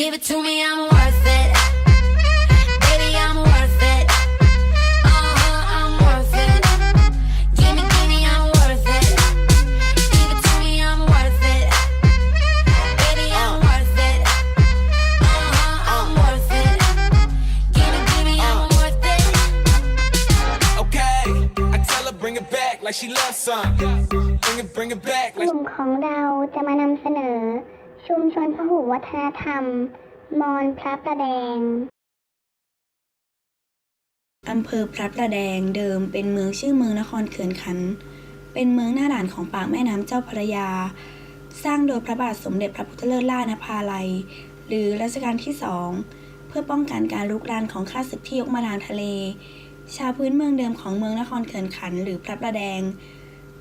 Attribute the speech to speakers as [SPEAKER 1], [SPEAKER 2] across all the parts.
[SPEAKER 1] Give it to me, I'm worth it. Baby, I'm worth it. Uh-huh, I'm worth it. Give me, give me, I'm worth it. Give it to me, I'm worth it. Baby, I'm worth it. Uh-huh, I'm worth it. Give me, give me, I'm worth it.
[SPEAKER 2] Okay, I tell her bring it back like she loves some. Bring it, bring it back
[SPEAKER 3] ก
[SPEAKER 2] like
[SPEAKER 3] ลุ่มของเราจะมานำเสนอ ชุมชนพหุวัฒนธรรม มอนพระประแดง
[SPEAKER 4] อำเภอพระประแดงเดิมเป็นเมืองชื่อเมืองนครเขื่อนขัน เป็นเมืองหน้าด่านของปากแม่น้ำเจ้าพระยา สร้างโดยพระบาทสมเด็จพระพุทธเลิศล่านภาลัย หรือรัชกาลที่สองเพื่อป้องกันการลุกรานของข้าศึกที่ยกมาทางทะเล ชาวพื้นเมืองเดิมของเมืองนครเขื่อนขันหรือพระประแดง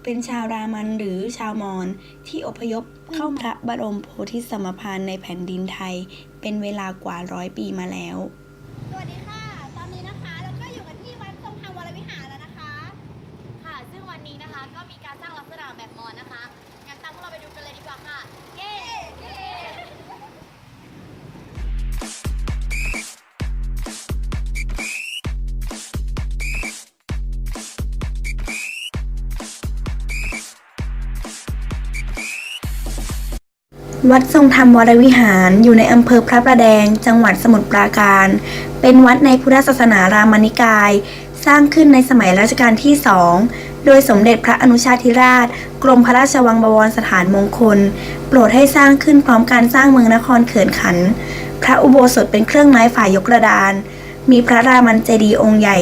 [SPEAKER 4] เป็นชาวรามันหรือชาวมอญที่อพยพเข้าพระบรมโพธิสมภารในแผ่นดินไทย เป็นเวลากว่าร้อยปีมาแล้ว
[SPEAKER 5] วัดทรงธรรมวรวิหาร
[SPEAKER 6] อยู่
[SPEAKER 4] ในอำเภอพระประแดง จังหวัดสมุทรปราการ เป็นวัดในพุทธศาสนารามานิกาย สร้างขึ้นในสมัยรัชกาลที่สองโดยสมเด็จพระอนุชาธิราช กรมพระราชวังบวรสถานมงคล โปรดให้สร้างขึ้นพร้อมการสร้างเมืองนครเขื่อนขัน พระอุโบสถเป็นเครื่องไม้ฝ่ายยกระดาน มีพระรามันเจดีย์องค์ใหญ่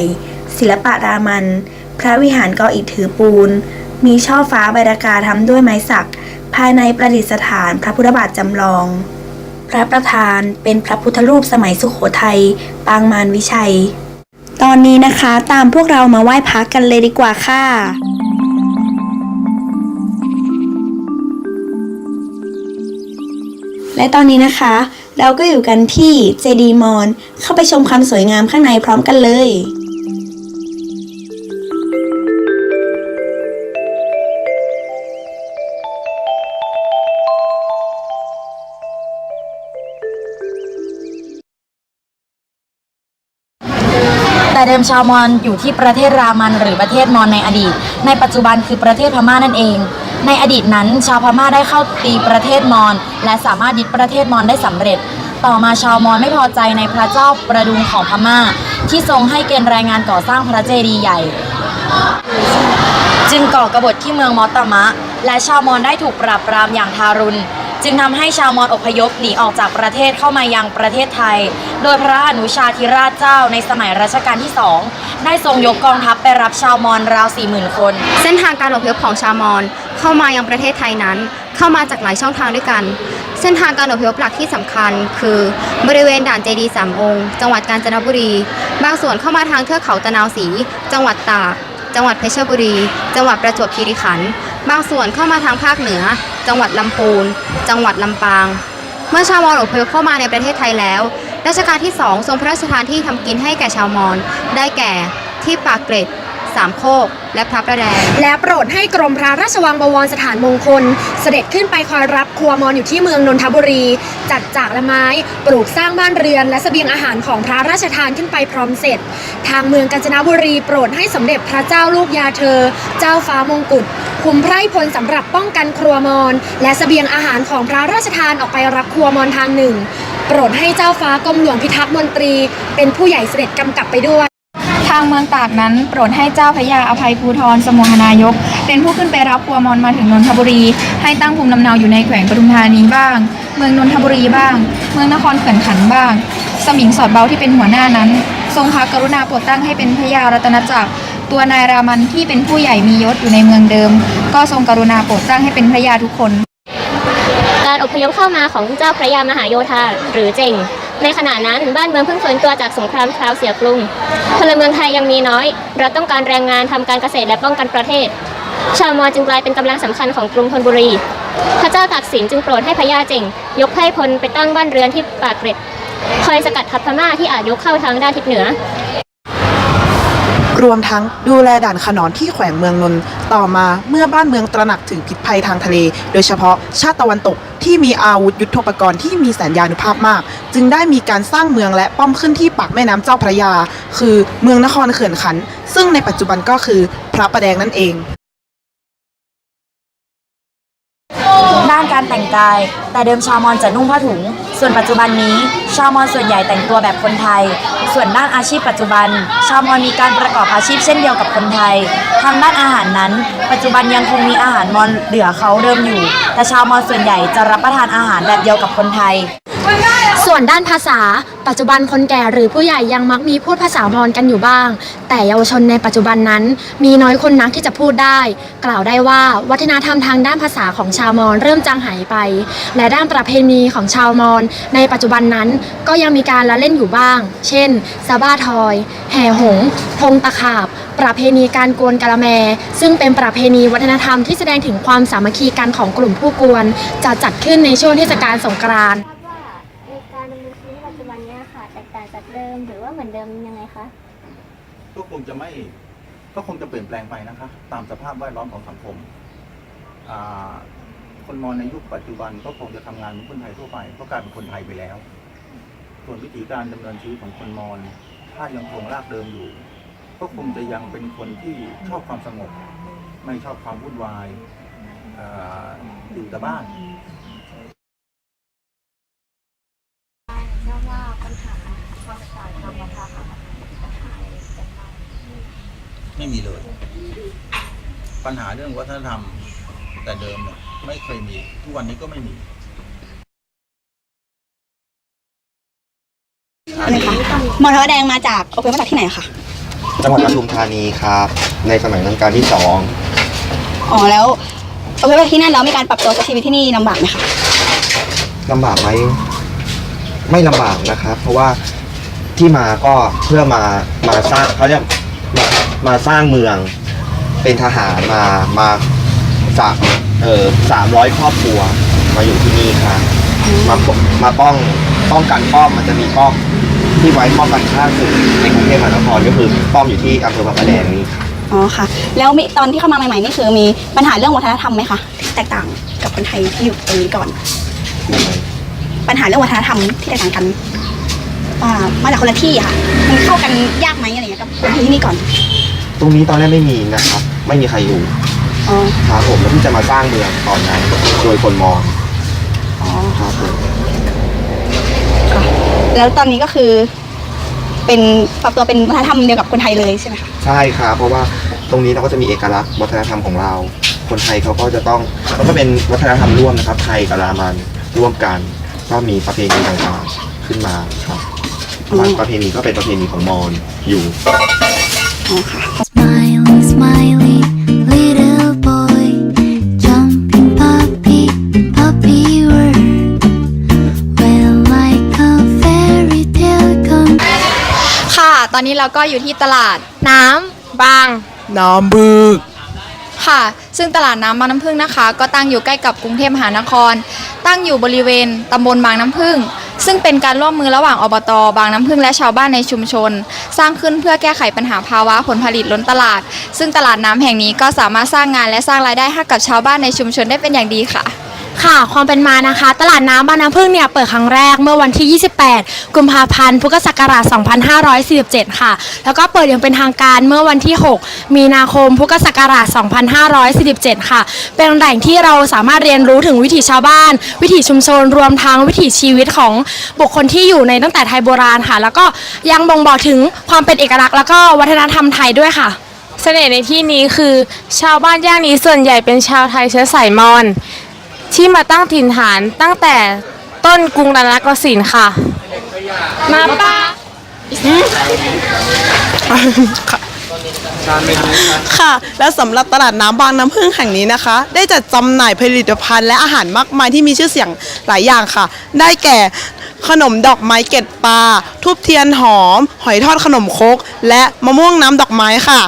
[SPEAKER 4] ศิลปะรามัน พระวิหารก่ออิฐถือปูน มีช่อฟ้าใบรากาทำด้วยไม้สักายในประดิษฐานพระพุทธบาทจำลอง พระประธานเป็นพระพุทธรูปสมัยสุขโขทัย ปางมารวิชัย ตอนนี้นะคะตามพวกเรามาไหว้พระกันเลยดีกว่าค่ะและตอนนี้นะคะ เราก็อยู่กันที่เจดีมอนเข้าไปชมความสวยงามข้างในพร้อมกันเลย
[SPEAKER 6] แต่เดิมชาวมอญอยู่ที่ประเทศรามันหรือประเทศมอญในอดีต ในปัจจุบันคือประเทศพม่านั่นเอง ในอดีตนั้น ชาวพม่าได้เข้าตีประเทศมอญและสามารถยึดประเทศมอญได้สำเร็จ ต่อมาชาวมอญไม่พอใจในพระเจ้าประดุงของพม่า ที่ทรงให้เกณฑ์แรงงานก่อสร้างพระเจดีย์ใหญ่ จึงก่อกบฏที่เมืองมอตมะ และชาวมอญได้ถูกปราบปรามอย่างทารุณ จึงทำให้ชาวมอญอพยพหนีออกจากประเทศเข้ามายังประเทศไทย โดยพระอนุชาธิราชเจ้าในสมัยรัชกาลที่สองได้ทรงยกกองทัพไปรับชาวมอญราวสี่หมื่นคน
[SPEAKER 5] เส้นทางการอพยพของชาวมอญเข้ามายังประเทศไทยนั้น เข้ามาจากหลายช่องทางด้วยกัน เส้นทางการอพยพหลักที่สำคัญ คือบริเวณด่านเจดีสามองค์ จังหวัดกาญจนบุรี บางส่วนเข้ามาทางเทือกเขาตะนาวศรีจังหวัดตากจังหวัดเพชรบุรี จังหวัดประจวบคีรีขันธ์ บางส่วนเข้ามาทางภาคเหนือ จังหวัดลำพูน จังหวัดลำปาง เมื่อชาวมอญอพยพเข้ามาในประเทศไทยแล้ว รัชกาลที่สองทรงพระราชทานที่ทำกินให้แก่ชาวมอญได้แก่ที่ปากเกร็ด สามโคก และพระประแดง
[SPEAKER 7] และโปรดให้กรมพระราชวังบวรสถานมงคล เสด็จขึ้นไปคอยรับครัวมอนอยู่ที่เมืองนนทบุรี จัดจากละไม้ปลูกสร้างบ้านเรือน และเสบียงอาหารของพระราชทานขึ้นไปพร้อมเสร็จ ทางเมืองกาญจนบุรี โปรดให้สมเด็จพระเจ้าลูกยาเธอ เจ้าฟ้ามงกุฎคุมไพร่พลสำหรับป้องกันครัวมอน และเสบียงอาหารของพระราชทานออกไปรับครัวมอนทางหนึ่งโปรดให้เจ้าฟ้ากรมหลวงพิทักษ์มนตรี เป็นผู้ใหญ่เสด็จกำกับไปด้วย
[SPEAKER 8] ทางเมืองตากนั้นโปรดให้เจ้าพระยาอภัยภูธรสมุหนายก เป็นผู้ขึ้นไปรับครัวมอนมาถึงนนทบุรี ให้ตั้งภูมิลำเนาอยู่ในแขวงปทุมธานีบ้าง เมืองนนทบุรีบ้าง เมืองนครเขื่อนขันบ้าง สมิงสอดเบาที่เป็นหัวหน้านั้น ทรงพระกรุณาโปรดตั้งให้เป็นพระยารัตนจักร ตัวนายรามันที่เป็นผู้ใหญ่มียศอยู่ในเมืองเดิม ก็ทรงกรุณาโปรดตั้งให้เป็นพระยาทุกคน
[SPEAKER 9] การอพยพเข้ามาของเจ้าพระยามหาโยธาหรือเจง ในขณะนั้นบ้านเมืองเพิ่งฟื้นตัวจากสงครามคราวเสียกรุงพลเมืองไทยยังมีน้อย เราต้องการแรงงานทำการเกษตรและป้องกันประเทศ ชาวมอญจึงกลายเป็นกำลังสำคัญของกรุงธนบุรี พระเจ้าตากสินจึงโปรดให้พญาเจงยกไพร่พลไปตั้งบ้านเรือนที่ปากเกร็ดคอยสกัดทัพพม่าที่อาจยกเข้าทางด้านทิศเหนือ
[SPEAKER 10] รวมทั้งดูแลด่านขนอนที่แขวงเมืองนนท์ต่อมาเมื่อบ้านเมืองตระหนักถึงพิษภัยทางทะเล โดยเฉพาะชาติตะวันตกที่มีอาวุธยุทโธปกรณ์ที่มีแสนยานุภาพมาก จึงได้มีการสร้างเมืองและป้อมขึ้นที่ปากแม่น้ำเจ้าพระยา คือเมืองนครเขื่อนขัน ซึ่งในปัจจุบันก็คือพระประแดงนั่นเอง
[SPEAKER 6] ด้านการแต่งกาย แต่เดิมชาวมอญจะนุ่งผ้าถุง ส่วนปัจจุบันนี้ ชาวมอญส่วนใหญ่แต่งตัวแบบคนไทย ส่วนด้านอาชีพปัจจุบัน ชาวมอญมีการประกอบอาชีพเช่นเดียวกับคนไทย ทางด้านอาหารนั้น ปัจจุบันยังคงมีอาหารมอญเหลือเขาเดิมอยู่ แต่ชาวมอญส่วนใหญ่จะรับประทานอาหารแบบเดียวกับคนไทย
[SPEAKER 7] วนด้านภาษา ปัจจุบันคนแก่หรือผู้ใหญ่ยังมักมีพูดภาษามอญกันอยู่บ้าง แต่เยาวชนในปัจจุบันนั้น มีน้อยคนนักที่จะพูดได้ กล่าวได้ว่าวัฒนธรรมทางด้านภาษาของชาวมอญเริ่มจางหายไป และด้านประเพณีของชาวมอญในปัจจุบันนั้น ก็ยังมีการละเล่นอยู่บ้าง เช่นซาบ้าทอย แห่หงพงตะขาบ ประเพณีการกวนกะละแม ซึ่งเป็นประเพณีวัฒนธรรมที่แสดงถึงความสามัคคีกันของกลุ่มผู้กวน จะจัดขึ้นในช่วงเทศกาลสงกรานต์
[SPEAKER 3] ดิมหรือว่าเหมือนเดิมยังไงคะ
[SPEAKER 11] ก็คงจะไม่ก็คงจะเปลี่ยนแปลงไปนะคะ ตามสภาพแวดล้อมของสังคมอ่าคนมอญในยุคปัจจุบันก็คงจะทำงานเหมือนคนไทยทั่วไปเพราะกลายเป็นคนไทยไปแล้ว ส่วนวิธีการดำเนินชีวิตของคนมอญถ้ายังคงรากเดิมอยู่ ก็คงจะยังเป็นคนที่ชอบความสงบ ไม่ชอบความวุ่นวายอ,อยู่แต่บ้าน ไม่มีเลย ปัญหาเรื่องวัฒนธรรม แต่เดิมเนี่ยไม่เคยมี ทุกวันนี้ก็ไม่มี
[SPEAKER 12] มอทอแดงมาจากอพยพมาจากที่ไหนคะ
[SPEAKER 13] จังหวัดปทุมธานีครับ ในสมัยรัชกาลที่สอง
[SPEAKER 12] อ๋อแล้วอพยพมาที่นั่นแล้วมีการปรับตัวใช้ชีวิตที่นี่ลำบากไหมคะ
[SPEAKER 13] ลำบากไหมไม่ลำบากนะครับ เพราะว่าที่มาก็เพื่อมามาสร้างเขาเรียก มามาสร้างเมือง เป็นทหารมามาจากเอ่อสามร้อยครอบครัวมาอยู่ที่นี่ครับมามาป้องป้องกันป้อมมันจะมีป้อมที่ไว้ป้องกันข้าศึกในกรุงเทพมหานครก็คือป้อมอยู่ที่อำเภอพระประแดงนี่ครับ
[SPEAKER 12] อ๋อค่ะ แล้วมีตอนที่เข้ามาใหม่ๆนี่คือมีปัญหาเรื่องวัฒนธรรมไหมคะที่แตกต่างกับคนไทยที่อยู่ตรงนี้ก่อน ปัญหาเรื่องวัฒนธรรมที่แตกต่างกันอ่ามาจากคนละที่อะค่ะ มันเข้ากันยากไหมอะไรอย่างเงี้ยกับคนที่นี่ก่อน
[SPEAKER 13] ตรงนี้ตอนแรกไม่มีนะครับ ไม่มีใครอยู่
[SPEAKER 12] อ๋อ
[SPEAKER 13] ครับผมแล้วที่จะมาสร้างเมืองตอนนั้นโดยคนมอญ
[SPEAKER 12] อ๋อ
[SPEAKER 13] ครับผม
[SPEAKER 12] แล้วตอนนี้ก็คือ เป็นปรับตัวเป็นวัฒนธรรมเดียวกับคนไทยเลยใช่ไหมคะ
[SPEAKER 13] ใช่ครับเพราะว่าตรงนี้เราก็จะมีเอกลักษณ์วัฒนธรรมของเรา คนไทยเขาก็จะต้องมันก็เป็นวัฒนธรรมร่วมนะครับ ไทยกับรามันร่วมกัน ก็มีประเพณีต่างๆขึ้นมาครับบางประเพณีก็เป็นประเพณีของมอญอยู่
[SPEAKER 1] Smiley,
[SPEAKER 8] อนนี้เราก็อยู่ที่ตลาดน้ำบาง
[SPEAKER 10] น้ำบึก
[SPEAKER 8] ค่ะ ซึ่งตลาดน้ำบางน้ำพึ่งนะคะ ก็ตั้งอยู่ใกล้กับกรุงเทพมหานคร ตั้งอยู่บริเวณตำบลบางน้ำพึ่ง ซึ่งเป็นการร่วมมือระหว่างอบตบางน้ำพึ่งและชาวบ้านในชุมชน สร้างขึ้นเพื่อแก้ไขปัญหาภาวะผลผลิตล้นตลาด ซึ่งตลาดน้ำแห่งนี้ก็สามารถสร้างงานและสร้างรายได้ให้กับชาวบ้านในชุมชนได้เป็นอย่างดีค่ะ
[SPEAKER 7] ค่ะ ความเป็นมานะคะ ตลาดน้ำบางน้ำพึ่งเนี่ยเปิดครั้งแรกเมื่อวันที่ 28 กุมภาพันธ์พุทธศักราช 2547 ค่ะ แล้วก็เปิดอย่างเป็นทางการเมื่อวันที่ 6 มีนาคมพุทธศักราช 2547 ค่ะ เป็นแหล่งที่เราสามารถเรียนรู้ถึงวิถีชาวบ้าน วิถีชุมชนรวมทั้งวิถีชีวิตของบุคคลที่อยู่ในตั้งแต่ไทยโบราณค่ะ แล้วก็ยังบ่งบอกถึงความเป็นเอกลักษณ์แล้วก็วัฒนธรรมไทยด้วยค่ะ
[SPEAKER 8] เสน่ห์ในที่นี้คือ ชาวบ้านย่านนี้ส่วนใหญ่เป็นชาวไทยเชื้อสายมอญ ที่มาตั้งถิ่นฐานตั้งแต่ต้นกรุงรัตนโกสินทร์ค่ะ มาป้า
[SPEAKER 10] ค่ะ และสำหรับตลาดน้ำบางน้ำพึ่งแห่งนี้นะคะ ได้จัดจำหน่ายผลิตภัณฑ์และอาหารมากมายที่มีชื่อเสียงหลายอย่างค่ะ ได้แก่ขนมดอกไม้เกล็ดปลาทูบเทียนหอม หอยทอดขนมครกและมะม่วงน้ำดอกไม้ค่ะ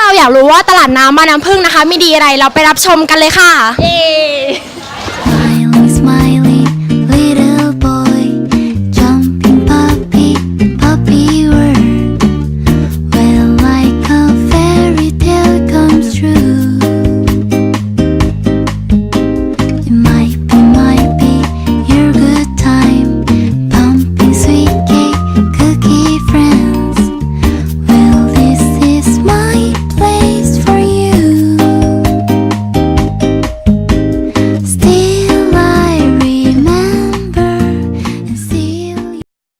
[SPEAKER 7] เราอยากรู้ว่าตลาดน้ำบานน้ำพึ่งนะคะ มีดีอะไรเราไปรับชมกันเลยค่ะ
[SPEAKER 12] เย้